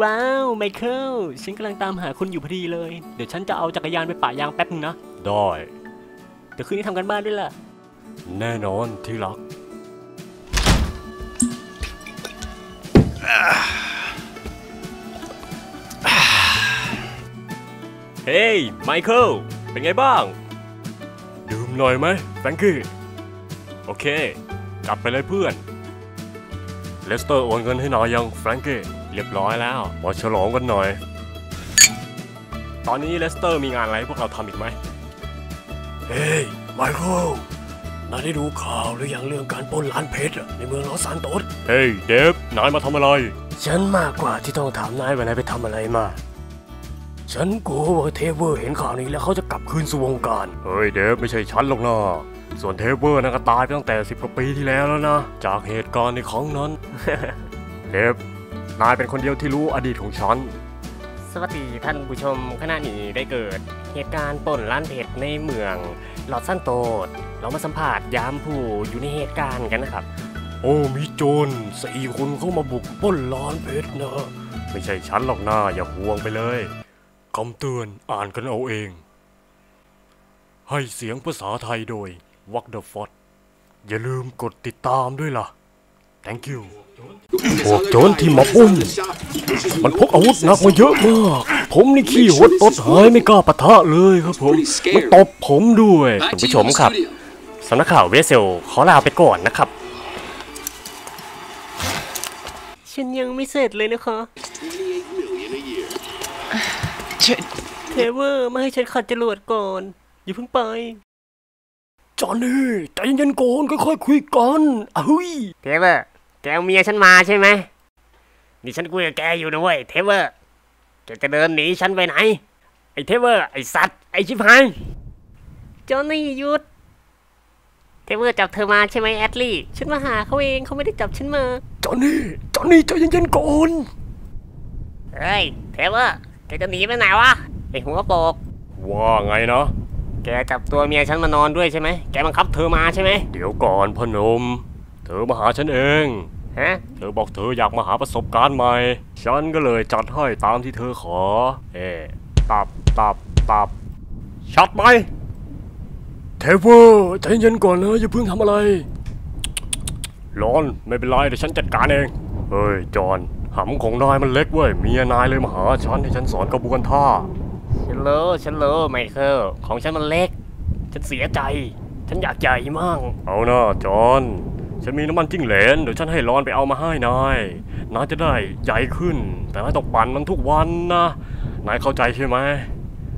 ว้าวไมเคิลฉันกำลังตามหาคุณอยู่พอดีเลย เดี๋ยวฉันจะเอาจักรยานไปปะยางแป๊บนึงนะ ได้ เดี๋ยวคืนนี้ทำกันบ้านด้วยล่ะ แน่นอนที่รัก เฮ้ยไมเคิลเป็นไงบ้าง ดื่มหน่อยไหมแฟรงกี้โอเคจัดไปเลยเพื่อน เลสเตอร์โอนเงินให้นายยังแฟรงกี้ เรียบร้อยแล้วมาฉลองกันหน่อย ตอนนี้เลสเตอร์มีงานอะไรให้พวกเราทำอีกไหม เฮ้ยไมเคิลนายได้ดูข่าวหรือยังเรื่องการปล้นร้านเพชรอะในเมืองลอสซานโตสเฮ้ยเดฟนายมาทำอะไร ฉันมากกว่าที่ต้องถามนายว่านายไปทำอะไรมา ฉันกลัวว่าเทเวอร์เห็นข่าวนี้แล้วเขาจะกลับคืนสู่วงการ เฮ้ยเดฟไม่ใช่ฉันหรอกนะส่วนเทเบอร์นะก็ตายไปตั้งแต่สิบกว่าปีที่แล้วแล้วนะ จากเหตุการณ์ในครั้งนั้น เดฟ นายเป็นคนเดียวที่รู้อดีตของฉัน สวัสดีท่านผู้ชมขณะนี้ได้เกิด เหตุการณ์ปล้นร้านเพชรในเมืองลอสซันโตสเรามาสัมผัสยามผู้อยู่ในเหตุการณ์กันนะครับ โอ้มีโจรสี่คนเข้ามาบุกปล้นร้านเพชรนะ ไม่ใช่ฉันหรอกนะอย่าห่วงไปเลยคำเตือนอ่านกันเอาเอง ให้เสียงภาษาไทยโดยวักเดอะฟอดอย่าลืมกดติดตามด้วยล่ะ thank you พวกโจรที่มาปล้นมันพกอาวุธหนักมาเยอะมาก ผมนี่ขี้หดตดหายไม่กล้าปะทะเลยครับผมมันตบผมด้วยคุณผู้ชมครับสำนักข่าวเวสเซลขอลาไปก่อนนะครับ ฉันยังไม่เสร็จเลยนะคะเทเวอร์มาให้ฉันขัดจรวดก่อน อย่าเพิ่งไป จอห์นนี่ใจเย็นๆก่อนค่อยๆคุยกันอ้าวเทเวอร์ แกเอาเมียฉันมาใช่ไหมนี่ฉันคุยกับแกอยู่นะเว้ยเทเวอร์ แกจะเดินหนีฉันไปไหน ไอ้เทเวอร์ ไอ้สัตว์ ไอ้ชิบหายจอห์นนี่หยุด เทเวอร์จับเธอมาใช่ไหมแอดลี่ ฉันมาหาเขาเองเขาไม่ได้จับฉันมาจอห์นนี่จอห์นนี่ใจเย็นๆก่อนเฮ้ย เทเวอร์ แกจะหนีไปไหนวะ ไอ้หัวโปก ว่าไงนะ แกจับตัวเมียฉันมานอนด้วยใช่ไหม แกบังคับเธอมาใช่ไหม เดี๋ยวก่อนพอหนม เธอมาหาฉันเอง ฮะ เธอบอกเธออยากมาหาประสบการณ์ใหม่ ฉันก็เลยจัดให้ตามที่เธอขอ เอ๊ะตับตับตับ ชัดไหมเทเวอร์ใจเย็นก่อนนะอย่าเพิ่งทำอะไร ร้อนไม่เป็นไรเดี๋ยวฉันจัดการเอง เฮ้ย จอนหำของนายมันเล็กเว้ยเมียนายเลยมาหาฉันให้ฉันสอนกระบวนท่า ฉันรู้ฉันรู้ไมเคิลของฉันมันเล็ก ฉันเสียใจ ฉันอยากใหญ่มั่งเอานะจอน ฉันมีน้ำมันจิ้งเหลนเดี๋ยวฉันให้ร้อนไปเอามาให้นายนายจะได้ใหญ่ขึ้น แต่นายต้องปั่นมันทุกวันนะนายเข้าใจใช่ไหม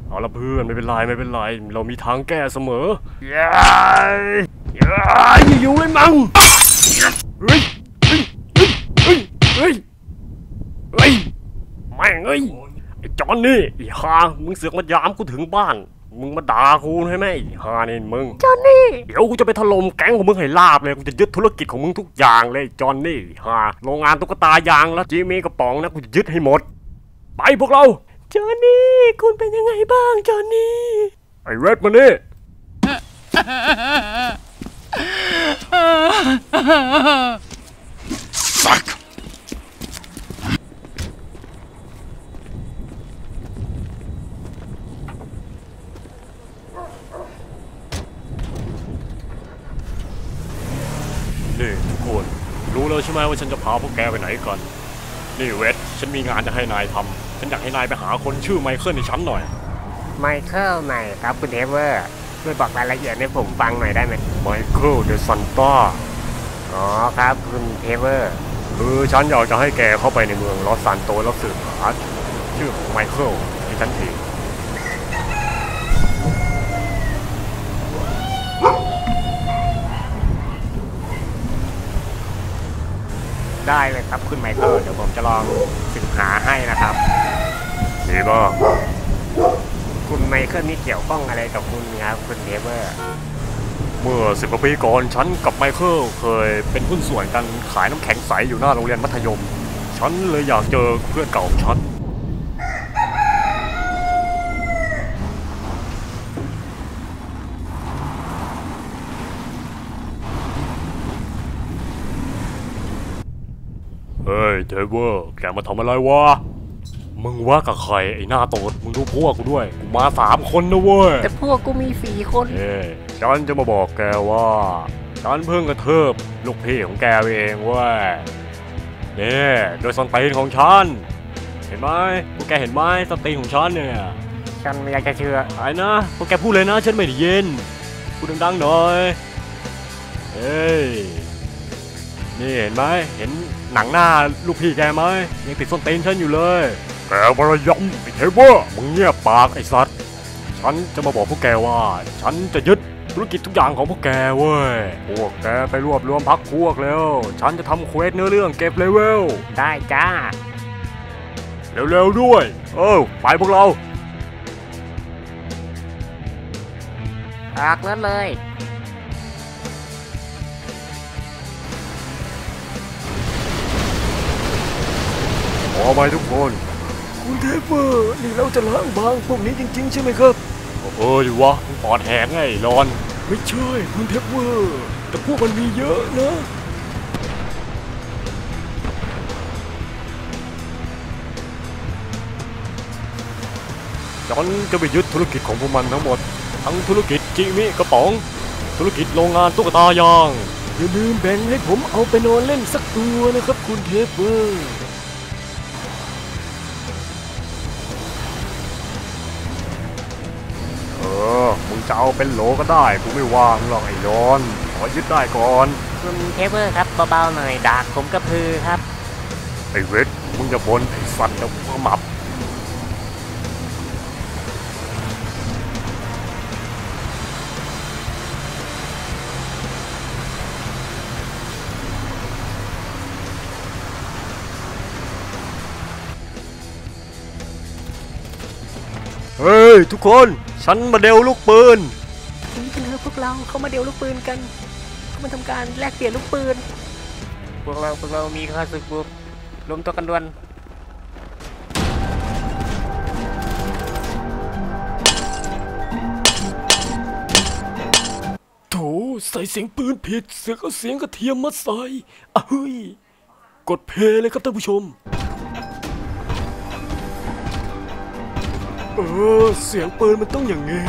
เอาละเพื่อนไม่เป็นไรไม่เป็นไร เรามีทางแก้เสมอย้เย้อยู่เลยมังเฮ้ยเฮ้ยเฮ้ยเฮ้ยเฮ้ยแม่งเอ้ยไอ้จอนนี่ไอ้ฮามึงเสือกมายามกูถึงบ้าน มึงมาด่ากูใช่ไหมไอ้ฮานี่มึงจอห์นนี่เดี๋ยวกูจะไปถล่มแก๊งของมึงให้ลาบเลยกูจะยึดธุรกิจของมึงทุกอย่างเลยจอห์นนี่ฮะโรงงานตุ๊กตายางแล้วจีมีกระป๋องนะกูจะยึดให้หมด ไปพวกเราจอห์นนี่คุณเป็นยังไงบ้างจอห์นนี่ไอ้เรดมานี่นี่ทุกคน รู้แล้วใช่ ไหมว่าฉันจะพาพวกแกไปไหนกันนี่เวท ฉันมีงานจะให้นายทำ ฉันอยากให้นายไปหาคนชื่อไมเคิลในฉันหน่อย ไมเคิลไหนครับคุณเทเวอร์ช่วยบอกรายละเอียดให้ผมฟังหน่อยได้ไหมไมเคิลเดอะซันต้า อ๋อครับคุณเทเวอร์ คือฉันอยากจะให้แกเข้าไปในเมืองลอสซานโตสแล้วสืบหาชื่อของไมเคิลให้ฉันที ได้เลยครับคุณไมเคิลเดี๋ยวผมจะลองสืบหาให้นะครับดีมากคุณไมเคิลนี่เกี่ยวข้องอะไรกับคุณครับคุณเดเวอร์เมื่อสิบกว่าปีก่อนฉันกับไมเคิลเคยเป็นหุ้นส่วนกันขายน้ำแข็งใสอยู่หน้าโรงเรียนมัธยม ฉันเลยอยากเจอเพื่อนเก่าของฉัน เฮ้ยเทเวอร์แกมาทำอะไรวะ มึงว่ากับใครไอ้หน้าโตดมึงดูพวกกูด้วย กูมาสามคนนะเว้ย แต่พวกกูมีสี่คน เอ้ยฉันจะมาบอกแกว่าฉันเพิ่งกระเทิบลูกพี่ของแกไปเองเว้ยเนี่ยโดยสนตีนของฉัน เห็นไหมพวกแกเห็นไหมสนตีนของฉันเนี่ยฉันไม่อยากจะเชื่อไอ้นะพวกแกพูดเลยนะฉันไม่ได้ยินพูดดังๆหน่อยเฮ้ยนี่เห็นไหมเห็น หนังหน้าลูกพี่แกไหมยังติดส้นตีนฉันอยู่เลย แกบรยำไอ้เทเวอร์มึงเงียบปากไอ้สัตว์ฉันจะมาบอกพวกแกว่า ฉันจะยึดธุรกิจทุกอย่างของพวกแกเว้ย พวกแกไปรวบรวมพักพวกแล้ว ฉันจะทำเควสเนื้อเรื่องเก็บเลเวล ได้จ้า เร็วๆด้วย เออไปพวกเราออกรถเลย ไปทุกคน คุณเทพเวอร์นี่เราจะล้างบางพวกนี้จริง ๆ ใช่ไหมครับเอออยู่วะมึงปอดแหกไงไอ้รอน ไม่ใช่คุณเทพเวอร์ แต่พวกมันมีเยอะนะฉันจะไปยึดธุรกิจของพวกมันทั้งหมด ทั้งธุรกิจจิมิกระป๋อง ธุรกิจโรงงานตุ๊กตายางอย่าลืมแบ่งให้ผมเอาไปนอนเล่นสักตัวนะครับคุณเทพเวอร์ จะเอาเป็นโหลก็ได้กูไม่ว่างหรอกไอ้รอนขอยึดได้ก่อนคุณเทเวอร์ครับเบาๆหน่อยดากผมกระพือครับไอ้เวทมึงจะบนไอ้สัตว์จะมาหมับ ยทุกคน ฉันมาเดวลูกปืนถึงกันเถอะพวกเราเข้ามาเดียวลูกปืนกันเข้ามาทำการแลกเปลี่ยนลูกปืน พวกเราพวกเรามีข้าศึกบุกรวมตัวกันด่วนโถใส่เสียงปืนผิด เสือกเอาเสียงกระเทียมมาใส่อะเฮ้ย กดเพลย์เลยครับท่านผู้ชม เออ เสียงปืนมันต้องอย่างงี้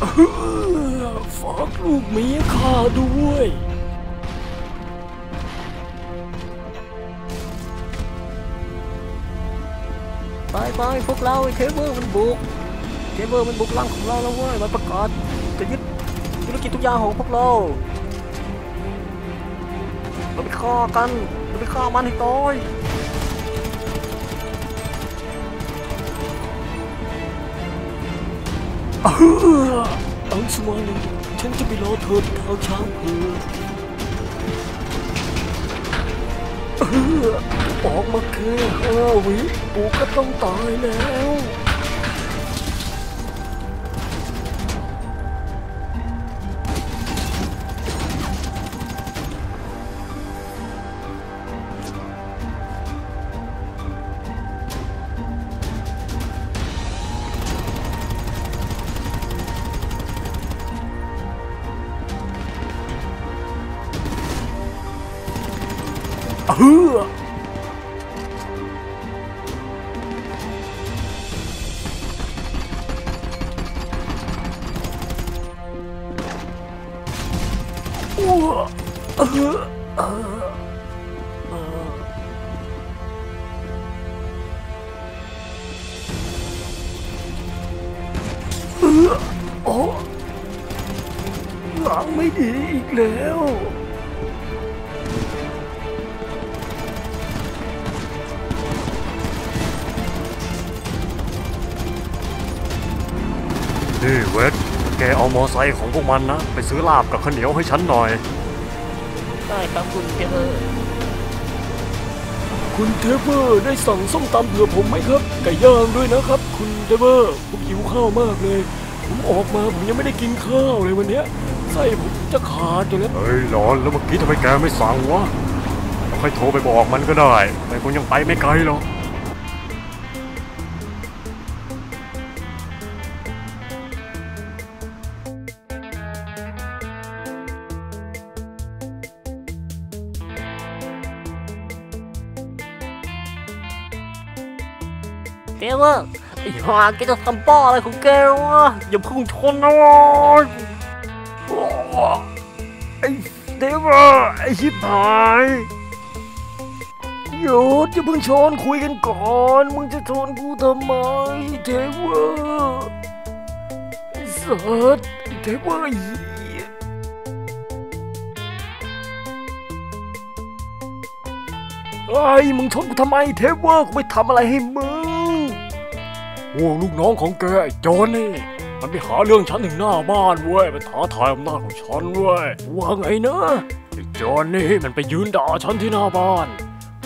เออฝากลูกเมียข้าด้วย ไปไปพวกเราไอ้เทเวอร์มันบุกเทเวอร์มันบุกลังของเราแล้วเว้ยมันประกาศจะยึดธุรกิจทุกอย่างของพวกเราเราไปฆ่ากันเราไปฆ่ามันให้ตายเอออังสวานีฉันจะไปรอเธอที่เท้าช้างเผือ ออกมาแค่ห้าวิปูก็ต้องตายแล้ว เอออ้วเออเออเออเออโอ้หลังไม่ดีอีกแล้ว นี่เวทแกเอามอไซค์ของพวกมันนะ ไปซื้อลาบกับข้าวเหนียวให้ฉันหน่อย ได้ครับคุณเทเวอร์ คุณเทเวอร์ได้สั่งส้มตำเผื่อผมไหมครับ ไก่ย่างด้วยนะครับ คุณเทเวอร์ ผมหิวข้าวมากเลย ผมออกมาผมยังไม่ได้กินข้าวเลยวันเนี้ยไส้ผมจะขาดอยู่แล้ว เฮ้ยร้อนแล้วเมื่อกี้ทำไมแกไม่สั่งวะผค่อยโทรไปบอกมันก็ได้ แต่คงยังไปไม่ไกลหรอก เวอร์ไอ้ห่าแกจะทำป้าอะไรของแกวะอย่าพุ่งชนนะวะไอ้เทเวอร์ไอ้ชิบหายหยุดอย่าเพิ่งชนคุยกันก่อน มึงจะชนกูทำไมเทเวอร์ไอ้สัสเทเวอร์ไอ้เหี้ยไอ้มึงชนกูทำไมเทเวอร์กูไม่ทำอะไรให้มึง โอ้ลูกน้องของแกไอ้โจอนนี่มันไปหาเรื่องฉันถึงหน้าบ้านเว้ยมันท้าทายอำนาจของฉันเว้ยว่าไงนะไอ้โจอนนี่มันไปยืนด่าฉันที่หน้าบ้าน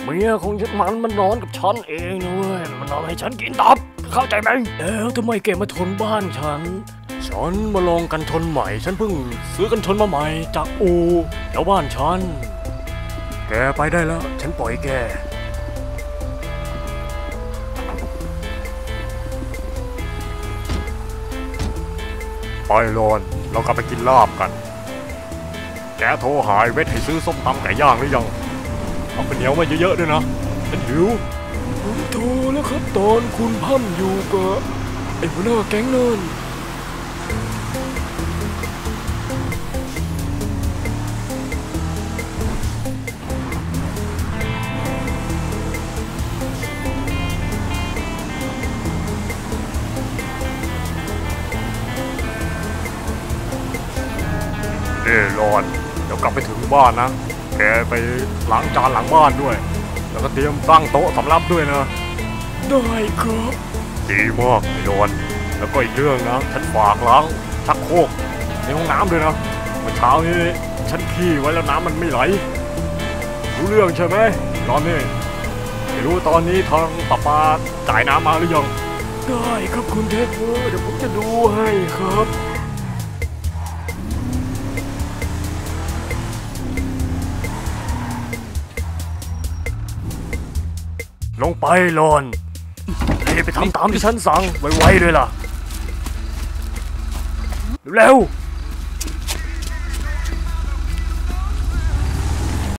เมียของฉันมันมันนอนกับฉันเองนะเว้ยมันนอนให้ฉันกินตับเข้าใจไหมแล้วทำไมแกมาทนบ้านฉันฉันมาลองกันชนใหม่ ฉันเพิ่งซื้อกันชนมาใหม่จากอู่แถวบ้านฉัน แกไปได้แล้ว ฉันปล่อยแก ไปโลน เรากลับไปกินลาบกัน แกโทรหายเวทให้ซื้อส้มตำไก่ย่างหรือยัง เอาเป็นเหนียวมาเยอะๆด้วยนะฉันหิว ผมโทรแล้วครับตอนคุณพั่มอยู่กับไอ้หัวหน้าแก๊งนั่น รอนเดี๋ยวกลับไปถึงบ้านนะ แกไปล้างจานหลังบ้านด้วย แล้วก็เตรียมตั้งโต๊ะสำรับด้วยนะ ได้ครับ ดีมากไอ้รอน แล้วก็อีกเรื่องนะ ฉันฝากล้างชักโครกในห้องน้ำด้วยนะเมื่อเช้านี้ฉันขี้ไว้แล้วน้ำมันไม่ไหล รู้เรื่องใช่ไหมรอนนี่ไม่รู้ตอนนี้ทางประปาจ่ายน้ำมาหรือยัง ได้ครับคุณเทพเวอร์เดี๋ยวผมจะดูให้ครับ ลงไปหลอนรีบไปทำตามที่ฉันสั่งไวๆเลยล่ะ เร็ว